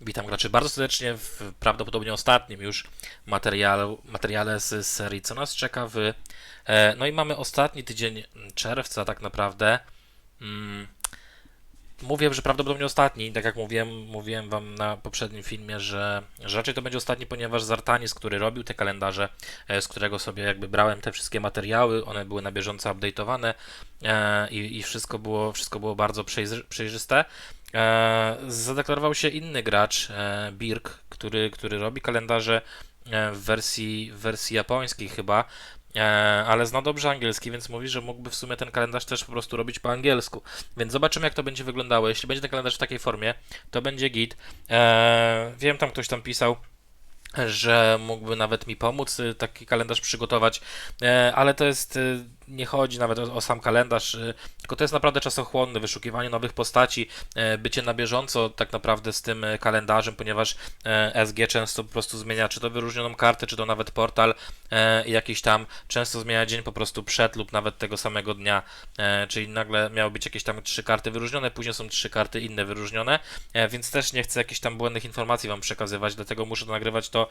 Witam graczy bardzo serdecznie w prawdopodobnie ostatnim już materiale, materiale z serii Co nas czeka w. E, no i mamy ostatni tydzień czerwca, tak naprawdę. Mm, Mówię, że prawdopodobnie ostatni, tak jak mówiłem, mówiłem wam na poprzednim filmie, że, że raczej to będzie ostatni, ponieważ Zartanis, który robił te kalendarze, e, z którego sobie jakby brałem te wszystkie materiały, one były na bieżąco update'owane e, i, i wszystko, było, wszystko było bardzo przejrzy- przejrzyste. E, zadeklarował się inny gracz, e, Birk, który, który robi kalendarze e, w wersji, w wersji japońskiej chyba, ale zna dobrze angielski, więc mówi, że mógłby w sumie ten kalendarz też po prostu robić po angielsku. Więc zobaczymy, jak to będzie wyglądało. Jeśli będzie ten kalendarz w takiej formie, to będzie git. Wiem, tam ktoś tam pisał, że mógłby nawet mi pomóc taki kalendarz przygotować, ale to jest, nie chodzi nawet o, o sam kalendarz, y, tylko to jest naprawdę czasochłonne, wyszukiwanie nowych postaci, e, bycie na bieżąco tak naprawdę z tym e, kalendarzem, ponieważ e, SG często po prostu zmienia czy to wyróżnioną kartę, czy to nawet portal jakiś tam, często zmienia dzień po prostu przed lub nawet tego samego dnia, czyli nagle miały być jakieś tam trzy karty wyróżnione, później są trzy karty inne wyróżnione, więc też nie chcę jakichś tam błędnych informacji Wam przekazywać, dlatego muszę nagrywać to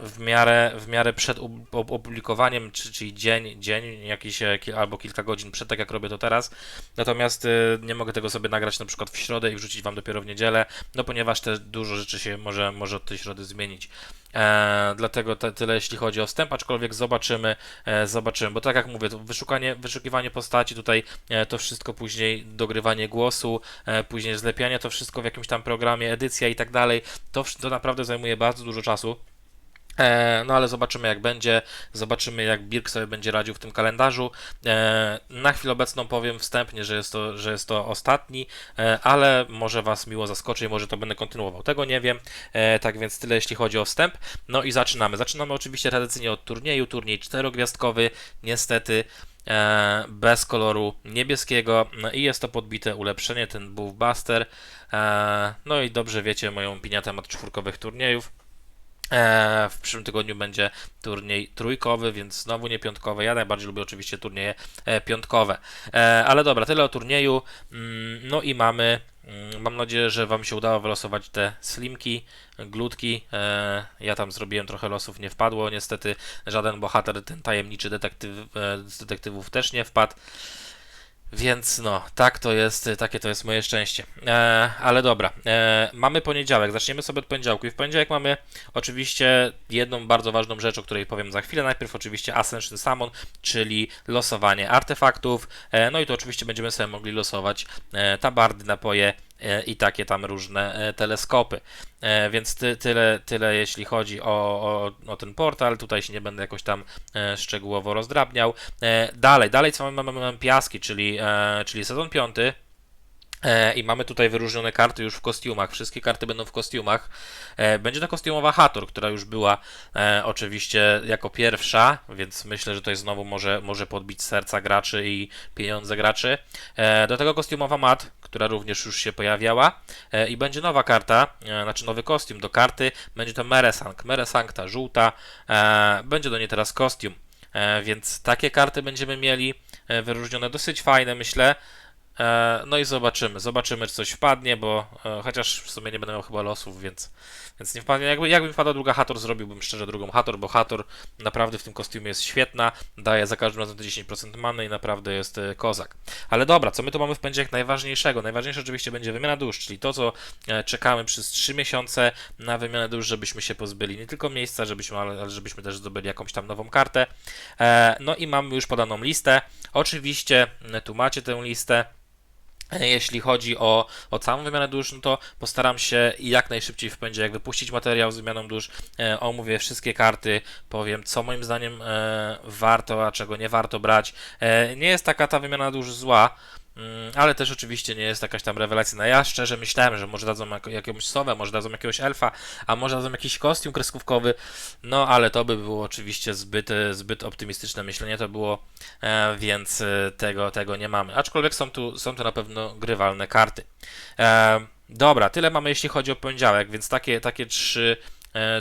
w miarę, w miarę przed ub- op- opublikowaniem, czy, czyli dzień, dzień jakiś e, albo kilka godzin przed, tak jak robię to teraz. Natomiast e, nie mogę tego sobie nagrać na przykład w środę i wrzucić Wam dopiero w niedzielę, no ponieważ też dużo rzeczy się może, może od tej środy zmienić. E, dlatego te, tyle jeśli chodzi o wstęp, aczkolwiek zobaczymy, e, zobaczymy, bo tak jak mówię, to wyszukanie, wyszukiwanie postaci tutaj, e, to wszystko później dogrywanie głosu, e, później zlepianie to wszystko w jakimś tam programie, edycja i tak dalej, to, to naprawdę zajmuje bardzo dużo czasu. E, no ale zobaczymy jak będzie, zobaczymy jak Birk sobie będzie radził w tym kalendarzu. E, na chwilę obecną powiem wstępnie, że jest to, że jest to ostatni, e, ale może Was miło zaskoczy i może to będę kontynuował. Tego nie wiem, tak więc tyle jeśli chodzi o wstęp. No i zaczynamy. Zaczynamy oczywiście tradycyjnie od turnieju, turniej czterogwiazdkowy, niestety bez koloru niebieskiego no i jest to podbite ulepszenie, ten Buffbuster. No i dobrze wiecie moją opinię na temat czwórkowych turniejów. E, W przyszłym tygodniu będzie turniej trójkowy, więc znowu nie piątkowy. Ja najbardziej lubię oczywiście turnieje e, piątkowe. E, Ale dobra, tyle o turnieju. Mm, No i mamy. mm, Mam nadzieję, że Wam się udało wylosować te slimki, glutki. Ja tam zrobiłem trochę losów, nie wpadło. Niestety żaden bohater, ten tajemniczy detektyw, z detektywów też nie wpadł. Więc no, tak to jest, takie to jest moje szczęście. E, ale dobra, e, mamy poniedziałek, zaczniemy sobie od poniedziałku. I w poniedziałek mamy oczywiście jedną bardzo ważną rzecz, o której powiem za chwilę. Najpierw oczywiście Ascension Summon, czyli losowanie artefaktów. E, no i tu oczywiście będziemy sobie mogli losować e, tabardy, napoje i takie tam różne e, teleskopy. E, więc ty, tyle, tyle jeśli chodzi o, o, o ten portal. Tutaj się nie będę jakoś tam e, szczegółowo rozdrabniał. E, dalej, dalej co mamy, mamy, mamy piaski, czyli, e, czyli sezon piąty. E, I mamy tutaj wyróżnione karty już w kostiumach. Wszystkie karty będą w kostiumach. E, Będzie to kostiumowa Hator, która już była e, oczywiście jako pierwsza, więc myślę, że tutaj znowu może, może podbić serca graczy i pieniądze graczy. Do tego kostiumowa Mat, która również już się pojawiała. I będzie nowa karta, znaczy nowy kostium do karty. Będzie to Meresang. Meresang ta żółta. Będzie do niej teraz kostium. Więc takie karty będziemy mieli wyróżnione dosyć fajne, myślę. E, No i zobaczymy, zobaczymy, czy coś wpadnie, bo e, chociaż w sumie nie będę miał chyba losów, więc, więc nie wpadnie. Jakby, jakby wpadła druga Hator, zrobiłbym szczerze drugą Hator, bo Hator naprawdę w tym kostiumie jest świetna, daje za każdym razem te 10% many i naprawdę jest e, kozak. Ale dobra, co my tu mamy w poniedziałek najważniejszego? Najważniejsze oczywiście będzie wymiana dusz, czyli to, co czekamy przez 3 miesiące na wymianę dusz, żebyśmy się pozbyli nie tylko miejsca, żebyśmy, ale, żebyśmy też zdobyli jakąś tam nową kartę. No i mamy już podaną listę. Oczywiście tu macie tę listę. Jeśli chodzi o, o całą wymianę dusz, no to postaram się jak najszybciej w poniedziałek wypuścić materiał z wymianą dusz. E, omówię wszystkie karty, powiem co moim zdaniem e, warto, a czego nie warto brać. E, nie jest taka ta wymiana dusz zła. Mm, Ale też oczywiście nie jest jakaś tam rewelacyjna. Ja szczerze myślałem, że może dadzą jak, jakąś sowę, może dadzą jakiegoś elfa, a może dadzą jakiś kostium kreskówkowy. No ale to by było oczywiście zbyt, e, zbyt optymistyczne myślenie to było, e, więc e, tego, tego nie mamy. Aczkolwiek są tu, są tu na pewno grywalne karty. Dobra, tyle mamy jeśli chodzi o poniedziałek, więc takie, takie trzy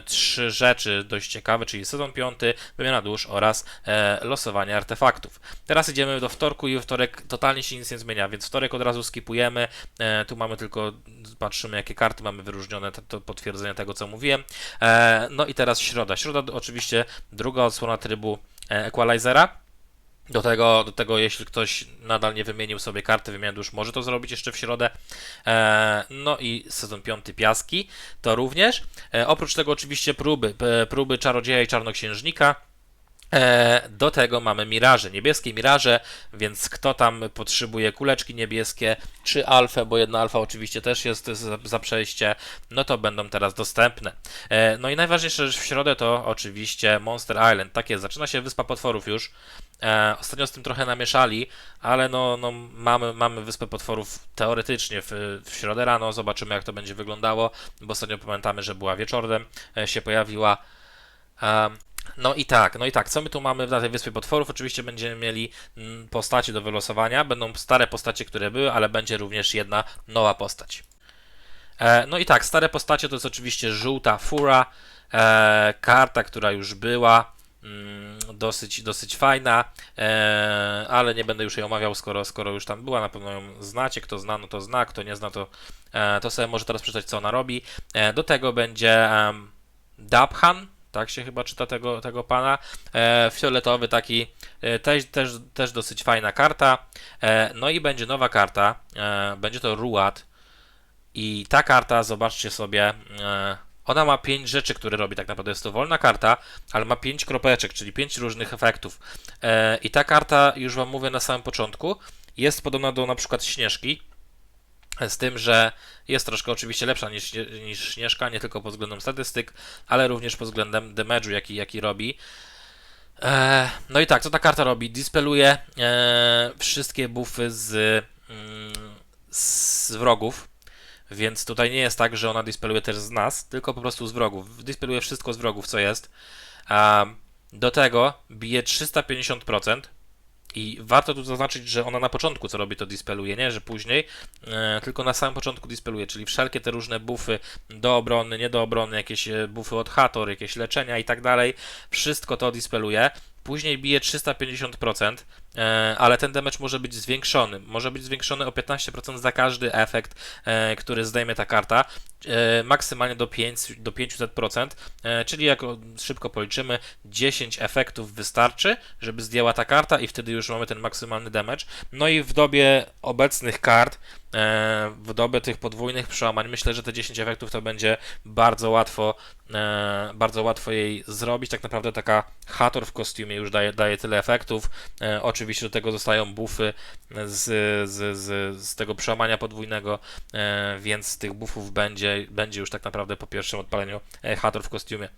trzy rzeczy dość ciekawe, czyli sezon piąty, wymiana dusz oraz e, losowanie artefaktów. Teraz idziemy do wtorku i wtorek totalnie się nic nie zmienia, więc wtorek od razu skipujemy. E, tu mamy tylko, patrzymy jakie karty mamy wyróżnione, to, potwierdzenie tego co mówiłem. E, no i teraz środa. Środa oczywiście druga odsłona trybu e, Equalizera. Do tego, do tego, jeśli ktoś nadal nie wymienił sobie karty wymiany dusz, może to zrobić jeszcze w środę. E, no i sezon piąty Piaski to również. E, oprócz tego oczywiście próby, próby Czarodzieja i Czarnoksiężnika. E, Do tego mamy miraże, niebieskie miraże, więc kto tam potrzebuje kuleczki niebieskie, czy alfę, bo jedna alfa oczywiście też jest za, przejście, no to będą teraz dostępne. E, No i najważniejsza rzecz w środę to oczywiście Monster Island. Tak jest, zaczyna się Wyspa Potworów już. E, Ostatnio z tym trochę namieszali, ale no, no mamy, mamy Wyspę Potworów teoretycznie w, w środę rano, zobaczymy jak to będzie wyglądało, bo ostatnio pamiętamy, że była wieczorem, e, się pojawiła. Em, no i tak, no i tak, co my tu mamy na tej Wyspie Potworów? Oczywiście będziemy mieli mm, postacie do wylosowania, będą stare postacie, które były, ale będzie również jedna nowa postać. E, no i tak, stare postacie to jest oczywiście żółta fura, e, karta, która już była, dosyć, dosyć fajna, e, ale nie będę już jej omawiał, skoro, skoro już tam była, na pewno ją znacie, kto zna, no to zna, kto nie zna, to, e, to sobie może teraz przeczytać, co ona robi. E, do tego będzie Dabhan, tak się chyba czyta tego, tego pana. Fioletowy taki, też, też, też dosyć fajna karta. No i będzie nowa karta, będzie to Ruat. I ta karta, zobaczcie sobie, ona ma 5 rzeczy, które robi tak naprawdę. Jest to wolna karta, ale ma 5 kropeczek, czyli 5 różnych efektów. E, I ta karta, już Wam mówię na samym początku, jest podobna do na przykład Śnieżki, z tym, że jest troszkę oczywiście lepsza niż, niż Śnieżka, nie tylko pod względem statystyk, ale również pod względem damage'u, jaki, jaki robi. E, no i tak, co ta karta robi? Dispeluje e, wszystkie buffy z, mm, z wrogów, więc tutaj nie jest tak, że ona dispeluje też z nas, tylko po prostu z wrogów. Dispeluje wszystko z wrogów, co jest. Do tego bije 350%. I warto tu zaznaczyć, że ona na początku co robi, to dispeluje, nie, że później, e, tylko na samym początku dispeluje, czyli wszelkie te różne buffy do obrony, nie do obrony, jakieś e, buffy od Hator, jakieś leczenia i tak dalej, wszystko to dispeluje. Później bije 350%, e, ale ten damage może być zwiększony. Może być zwiększony o 15% za każdy efekt, e, który zdejmie ta karta, e, maksymalnie do, 5, do 500%, e, czyli jak szybko policzymy, 10 efektów wystarczy, żeby zdjęła ta karta i wtedy już mamy ten maksymalny damage. No i w dobie obecnych kart, e, w dobie tych podwójnych przełamań, myślę, że te 10 efektów to będzie bardzo łatwo, e, bardzo łatwo jej zrobić. Tak naprawdę taka Hator w kostiumie już daje, daje tyle efektów. E, oczywiście do tego zostają buffy z, z, z, z tego przełamania podwójnego, e, więc tych buffów będzie, będzie już tak naprawdę po pierwszym odpaleniu e, Hator w kostiumie.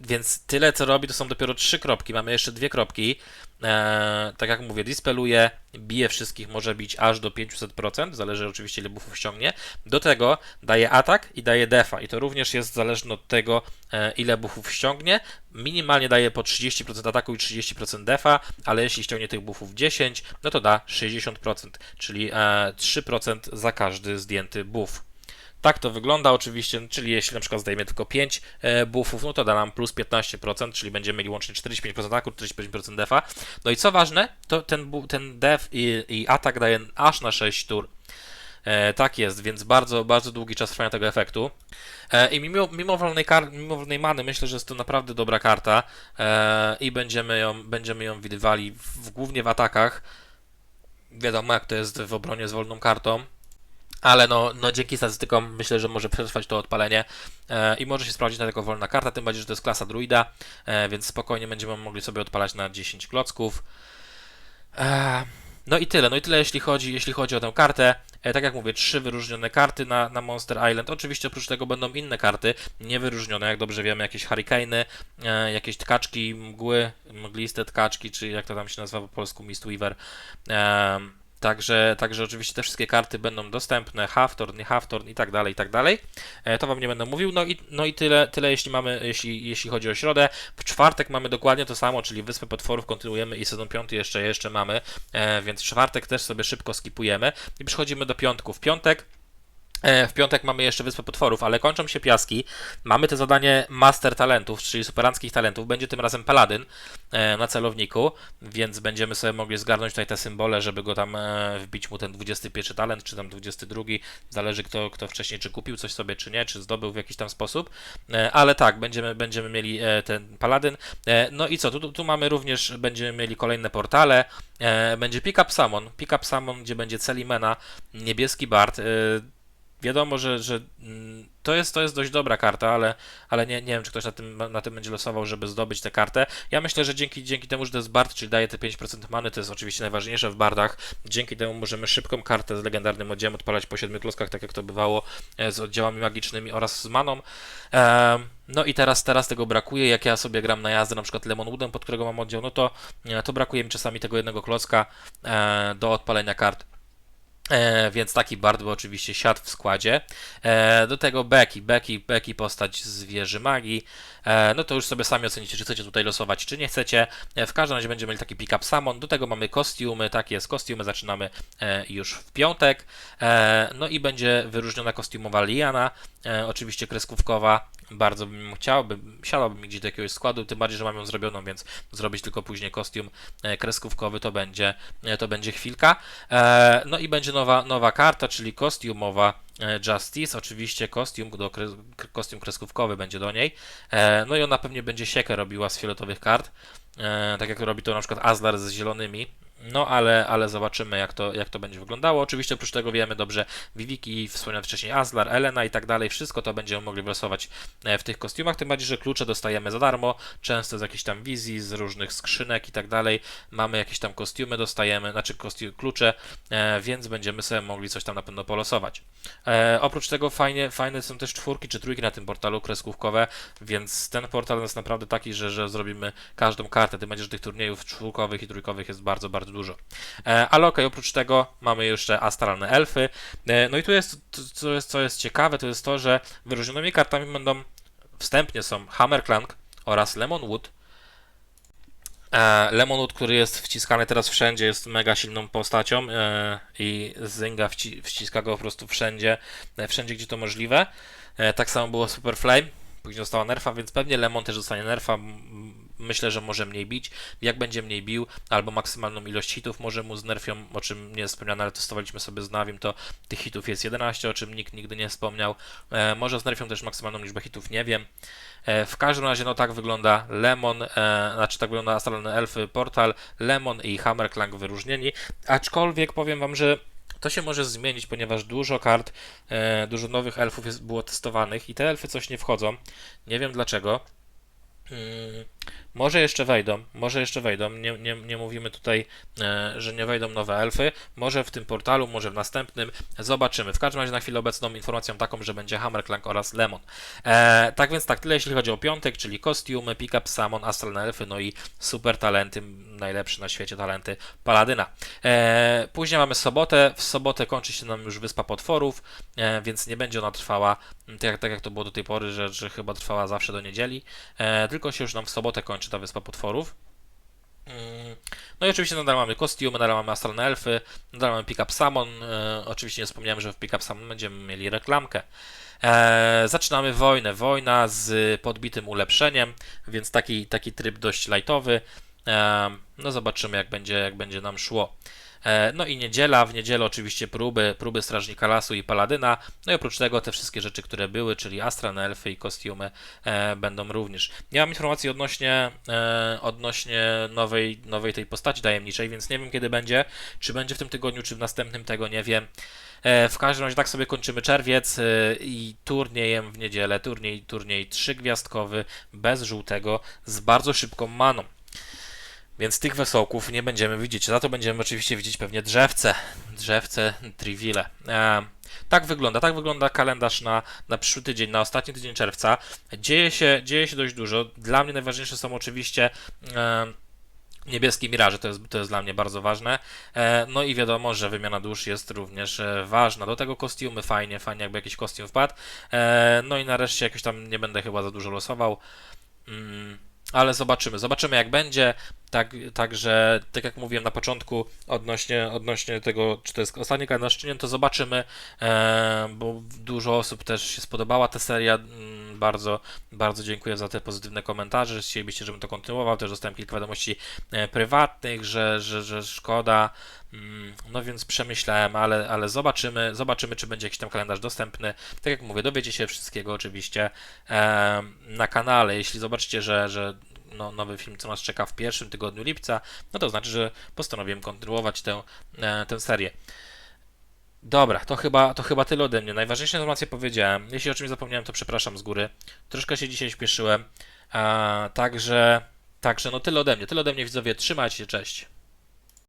Więc tyle co robi, to są dopiero trzy kropki. Mamy jeszcze dwie kropki. E, tak jak mówię, dispeluje, bije wszystkich, może bić aż do 500%, zależy oczywiście ile buffów ściągnie. Do tego daje atak i daje defa i to również jest zależne od tego, e, ile buffów ściągnie. Minimalnie daje po 30% ataku i 30% defa, ale jeśli ściągnie tych buffów 10, no to da 60%, czyli e, 3% za każdy zdjęty buff. Tak to wygląda oczywiście, czyli jeśli na przykład zdejmie tylko 5 e, buffów, no to da nam plus 15%, czyli będziemy mieli łącznie 45% ataku, 45% defa. No i co ważne, to ten, ten def i, i atak daje aż na 6 tur. E, tak jest, więc bardzo, bardzo długi czas trwania tego efektu. E, I mimo, mimo, wolnej kar- mimo wolnej many myślę, że jest to naprawdę dobra karta e, i będziemy ją, będziemy ją widywali w, głównie w atakach. Wiadomo jak to jest w obronie z wolną kartą. Ale no, no dzięki statystykom myślę, że może przetrwać to odpalenie e, i może się sprawdzić na tylko wolna karta, tym bardziej, że to jest klasa druida, e, więc spokojnie będziemy mogli sobie odpalać na 10 klocków. E, no i tyle, no i tyle jeśli chodzi, jeśli chodzi o tę kartę. E, tak jak mówię, trzy wyróżnione karty na, na Monster Island. Oczywiście oprócz tego będą inne karty, niewyróżnione, jak dobrze wiemy, jakieś hurricane, e, jakieś tkaczki, mgły, mgliste tkaczki, czy jak to tam się nazywa po polsku, Mistweaver. E, Także, także oczywiście te wszystkie karty będą dostępne, Haftorn, nie Haftorn i tak dalej, i tak dalej. E, To wam nie będę mówił. No i, no i tyle, tyle jeśli mamy, jeśli, jeśli chodzi o środę. W czwartek mamy dokładnie to samo, czyli Wyspę Potworów kontynuujemy i sezon piąty jeszcze, jeszcze mamy, e, więc w czwartek też sobie szybko skipujemy i przechodzimy do piątku. W piątek W piątek mamy jeszcze Wyspę Potworów, ale kończą się piaski. Mamy to zadanie Master Talentów, czyli superanckich talentów. Będzie tym razem Paladyn e, na celowniku, więc będziemy sobie mogli zgarnąć tutaj te symbole, żeby go tam e, wbić mu ten 21 talent, czy tam 22. Zależy kto, kto wcześniej, czy kupił coś sobie, czy nie, czy zdobył w jakiś tam sposób. E, Ale tak, będziemy, będziemy mieli e, ten Paladyn. E, No i co, tu, tu- mamy również, będziemy mieli kolejne portale. E, Będzie Pick Up Summon, Pick Up Summon, gdzie będzie Celimena, niebieski Bard. Wiadomo, że, że mm, to, jest, to jest dość dobra karta, ale, ale nie, nie wiem, czy ktoś na tym, na tym będzie losował, żeby zdobyć tę kartę. Ja myślę, że dzięki, dzięki temu, że to jest Bard, czyli daje te 5% many, to jest oczywiście najważniejsze w Bardach. Dzięki temu możemy szybką kartę z legendarnym oddziałem odpalać po 7 kloskach, tak jak to bywało e, z oddziałami magicznymi oraz z maną. Em, no i teraz, teraz tego brakuje. Jak ja sobie gram na jazdę, na przykład Lemonwoodem, pod którego mam oddział, no to, e, to brakuje mi czasami tego jednego klocka e, do odpalenia kart. E, więc taki Bard by oczywiście siadł w składzie. E, do tego Becky, Becky, Becky postać z wieży magii. E, no to już sobie sami ocenicie, czy chcecie tutaj losować, czy nie chcecie. E, w każdym razie będziemy mieli taki pick-up Summon. Do tego mamy kostiumy, tak jest, kostiumy zaczynamy e, już w piątek. E, no i będzie wyróżniona kostiumowa Liana, e, oczywiście kreskówkowa. Bardzo bym chciał, bym, siadałbym gdzieś do jakiegoś składu, tym bardziej, że mam ją zrobioną, więc zrobić tylko później kostium e, kreskówkowy to będzie, e, to będzie chwilka. E, no i będzie nowa, nowa karta, czyli kostiumowa Justice, oczywiście kostium, do, kostium kreskówkowy będzie do niej. No i ona pewnie będzie siekę robiła z fioletowych kart, tak jak robi to na przykład Azlar z zielonymi. No ale, ale zobaczymy jak to, jak to będzie wyglądało. Oczywiście oprócz tego wiemy dobrze Viviki, wspomniałem wcześniej Azlar, Elena i tak dalej. Wszystko to będziemy mogli wylosować e, w tych kostiumach, tym bardziej, że klucze dostajemy za darmo, często z jakichś tam wizji, z różnych skrzynek i tak dalej. Mamy jakieś tam kostiumy, dostajemy, znaczy kostium, klucze, e, więc będziemy sobie mogli coś tam na pewno polosować. E, oprócz tego fajnie, fajne są też czwórki czy trójki na tym portalu kreskówkowe, więc ten portal jest naprawdę taki, że, że zrobimy każdą kartę. Tym będzie, że tych turniejów czwórkowych i trójkowych jest bardzo, bardzo dużo. E, ale okej, oprócz tego mamy jeszcze astralne elfy. E, no i tu jest, co jest, co jest ciekawe, to jest to, że wyróżnionymi kartami będą wstępnie są Hammerclank oraz Lemonwood. E, Lemonwood, który jest wciskany teraz wszędzie, jest mega silną postacią i Zynga wci wciska go po prostu wszędzie, wszędzie gdzie to możliwe. Tak samo było Super Flame, później dostała nerfa, więc pewnie Lemon też dostanie nerfa. Myślę, że może mniej bić. Jak będzie mniej bił, albo maksymalną ilość hitów może mu znerfią, o czym nie wspomniane, ale testowaliśmy sobie z Navim, to tych hitów jest 11, o czym nikt nigdy nie wspomniał. E, może znerfią też maksymalną liczbę hitów, nie wiem. E, w każdym razie, no tak wygląda Lemon, e, znaczy tak wygląda Astralne Elfy Portal, Lemon i Hammerclank wyróżnieni, aczkolwiek powiem wam, że to się może zmienić, ponieważ dużo kart, e, dużo nowych elfów jest, było testowanych i te elfy coś nie wchodzą. Nie wiem dlaczego. Mm, może jeszcze wejdą, może jeszcze wejdą. Nie, nie, nie mówimy tutaj, e, że nie wejdą nowe elfy. Może w tym portalu, może w następnym. Zobaczymy. W każdym razie na chwilę obecną informacją taką, że będzie Hammerclank oraz Lemon. E, tak więc tak, tyle jeśli chodzi o piątek, czyli kostiumy, pick-up Summon, astralne elfy, no i super talenty, najlepsze na świecie talenty Paladyna. E, później mamy sobotę. W sobotę kończy się nam już Wyspa Potworów, e, więc nie będzie ona trwała tak, tak jak to było do tej pory, że, że chyba trwała zawsze do niedzieli, e, tylko się już nam w sobotę kończy ta Wyspa Potworów. Mm, No i oczywiście nadal mamy kostiumy, nadal mamy astralne elfy, nadal mamy pick-up summon. E, oczywiście nie wspomniałem, że w pick-up summon będziemy mieli reklamkę. E, zaczynamy wojnę. Wojna z podbitym ulepszeniem, więc taki, taki tryb dość lightowy. E, no zobaczymy jak będzie, jak będzie nam szło. E, No i niedziela, w niedzielę oczywiście próby, próby Strażnika Lasu i Paladyna, no i oprócz tego te wszystkie rzeczy, które były, czyli astralne elfy i kostiumy e, będą również. Nie mam informacji odnośnie, e, odnośnie nowej, nowej tej postaci tajemniczej, więc nie wiem kiedy będzie, czy będzie w tym tygodniu, czy w następnym, tego nie wiem. W każdym razie tak sobie kończymy czerwiec i turniejem w niedzielę, turniej, turniej trzygwiazdkowy, bez żółtego, z bardzo szybką maną. Więc tych wesołków nie będziemy widzieć. Za to będziemy oczywiście widzieć pewnie drzewce. Drzewce, triwile. E, tak wygląda, tak wygląda kalendarz na, na przyszły tydzień, na ostatni tydzień czerwca. Dzieje się, dzieje się dość dużo. Dla mnie najważniejsze są oczywiście e, niebieskie miraże, to jest, to jest dla mnie bardzo ważne. E, no i wiadomo, że wymiana dusz jest również e, ważna. Do tego kostiumy fajnie, fajnie jakby jakiś kostium wpadł. E, no i nareszcie jakoś tam nie będę chyba za dużo losował. Mm, ale zobaczymy. Zobaczymy jak będzie. Tak, także, tak jak mówiłem na początku, odnośnie, odnośnie tego, czy to jest ostatni kalendarz, czy nie, to zobaczymy, e, bo dużo osób też się spodobała ta seria. Mm, Bardzo, bardzo dziękuję za te pozytywne komentarze. Chcielibyście, żebym to kontynuował. Też dostałem kilka wiadomości e, prywatnych, że, że, że szkoda. Mm, No więc przemyślałem, ale, ale zobaczymy, zobaczymy, czy będzie jakiś tam kalendarz dostępny. Tak jak mówię, dowiecie się wszystkiego oczywiście e, na kanale. Jeśli zobaczycie, że, że no, nowy film, co nas czeka w pierwszym tygodniu lipca, no to znaczy, że postanowiłem kontynuować tę, e, tę serię. Dobra, to chyba, to chyba tyle ode mnie. Najważniejsze informacje powiedziałem. Jeśli o czymś zapomniałem, to przepraszam z góry. Troszkę się dzisiaj śpieszyłem. E, także, także no tyle ode mnie. Tyle ode mnie widzowie. Trzymajcie się, cześć.